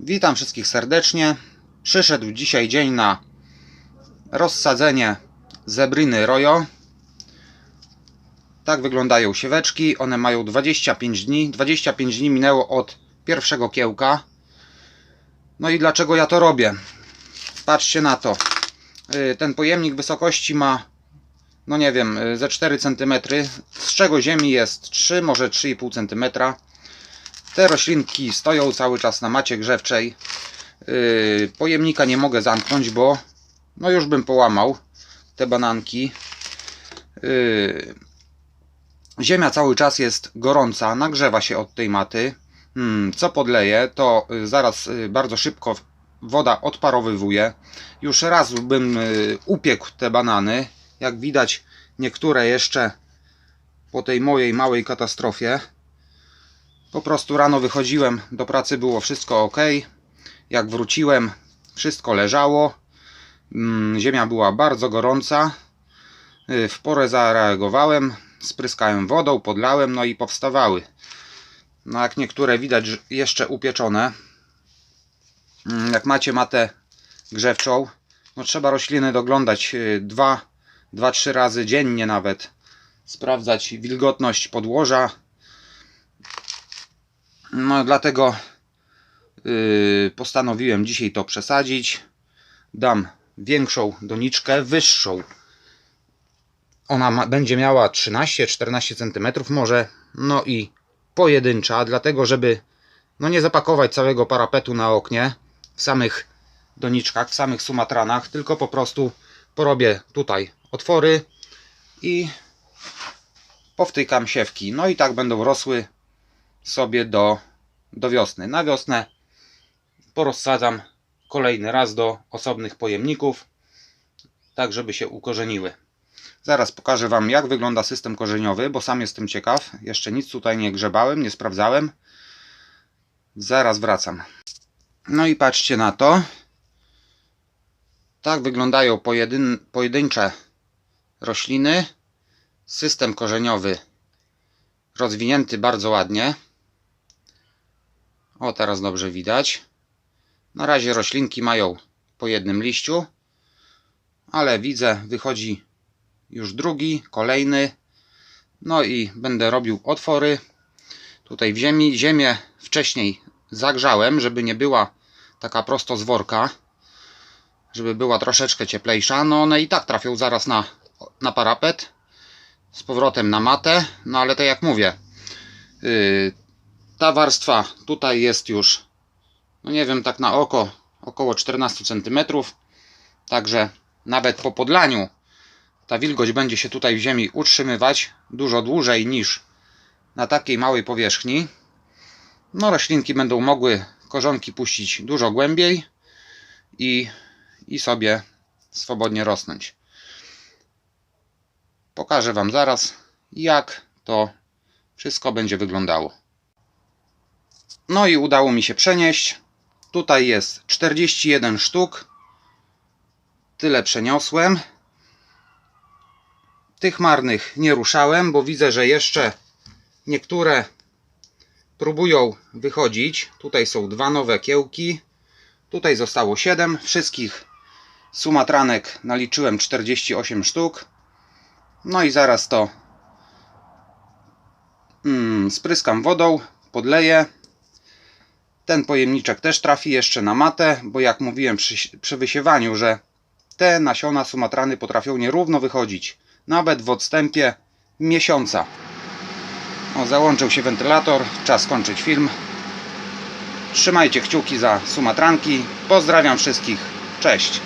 Witam wszystkich serdecznie. Przyszedł dzisiaj dzień na rozsadzenie zebriny rojo. Tak wyglądają sieweczki. One mają 25 dni. 25 dni minęło od pierwszego kiełka. No i dlaczego ja to robię? Patrzcie na to. Y, Ten pojemnik wysokości ma, no nie wiem, y, ze 4 cm, z czego ziemi jest 3, może 3,5 cm. Te roślinki stoją cały czas na macie grzewczej. Yy, pojemnika nie mogę zamknąć, bo no już bym połamał te bananki. Yy, ziemia cały czas jest gorąca, nagrzewa się od tej maty. Hmm, co podleję, to y, zaraz bardzo szybko woda odparowywuje. Już raz bym upiekł te banany. Jak widać, niektóre jeszcze po tej mojej małej katastrofie. Po prostu rano wychodziłem do pracy, było wszystko ok. Jak wróciłem, wszystko leżało. Mm, Ziemia była bardzo gorąca. Y, W porę zareagowałem, spryskałem wodą, podlałem, no i powstawały. No jak niektóre widać jeszcze upieczone. Mm, Jak macie matę grzewczą, no trzeba rośliny doglądać 2-3 razy dziennie nawet. Sprawdzać wilgotność podłoża, no dlatego yy, postanowiłem dzisiaj to przesadzić. Dam większą doniczkę, wyższą. Ona ma, będzie miała 13-14 cm może. No i pojedyncza, dlatego żeby no nie zapakować całego parapetu na oknie w samych doniczkach, w samych sumatranach, tylko po prostu porobię tutaj otwory i powtykam siewki. No i tak będą rosły sobie do, do wiosny. Na wiosnę porozsadzam kolejny raz do osobnych pojemników, tak żeby się ukorzeniły. Zaraz pokażę Wam, jak wygląda system korzeniowy, bo sam jestem ciekaw. Jeszcze nic tutaj nie grzebałem, nie sprawdzałem. Zaraz wracam. No i patrzcie na to. Tak wyglądają pojedyn pojedyncze rośliny. System korzeniowy rozwinięty bardzo ładnie. O, teraz dobrze widać. Na razie roślinki mają po jednym liściu, ale widzę, wychodzi już drugi, kolejny. No i będę robił otwory tutaj w ziemi. Ziemię wcześniej zagrzałem, żeby nie była taka prosto z worka, żeby była troszeczkę cieplejsza. No one i tak trafią zaraz na, na parapet, z powrotem na matę. No ale tak jak mówię, yy, ta warstwa tutaj jest już, no nie wiem, tak na oko, około 14 cm. Także nawet po podlaniu ta wilgoć będzie się tutaj w ziemi utrzymywać dużo dłużej niż na takiej małej powierzchni. No roślinki będą mogły korzonki puścić dużo głębiej i, i sobie swobodnie rosnąć. Pokażę Wam zaraz, jak to wszystko będzie wyglądało. No i udało mi się przenieść. Tutaj jest 41 sztuk. Tyle przeniosłem. Tych marnych nie ruszałem, bo widzę, że jeszcze niektóre próbują wychodzić. Tutaj są dwa nowe kiełki. Tutaj zostało 7. Wszystkich sumatranek naliczyłem 48 sztuk. No i zaraz to mm, spryskam wodą, podleję. Ten pojemniczek też trafi jeszcze na matę, bo jak mówiłem przy, przy wysiewaniu, że te nasiona sumatrany potrafią nierówno wychodzić. Nawet w odstępie miesiąca. O, załączył się wentylator. Czas skończyć film. Trzymajcie kciuki za sumatranki. Pozdrawiam wszystkich. Cześć.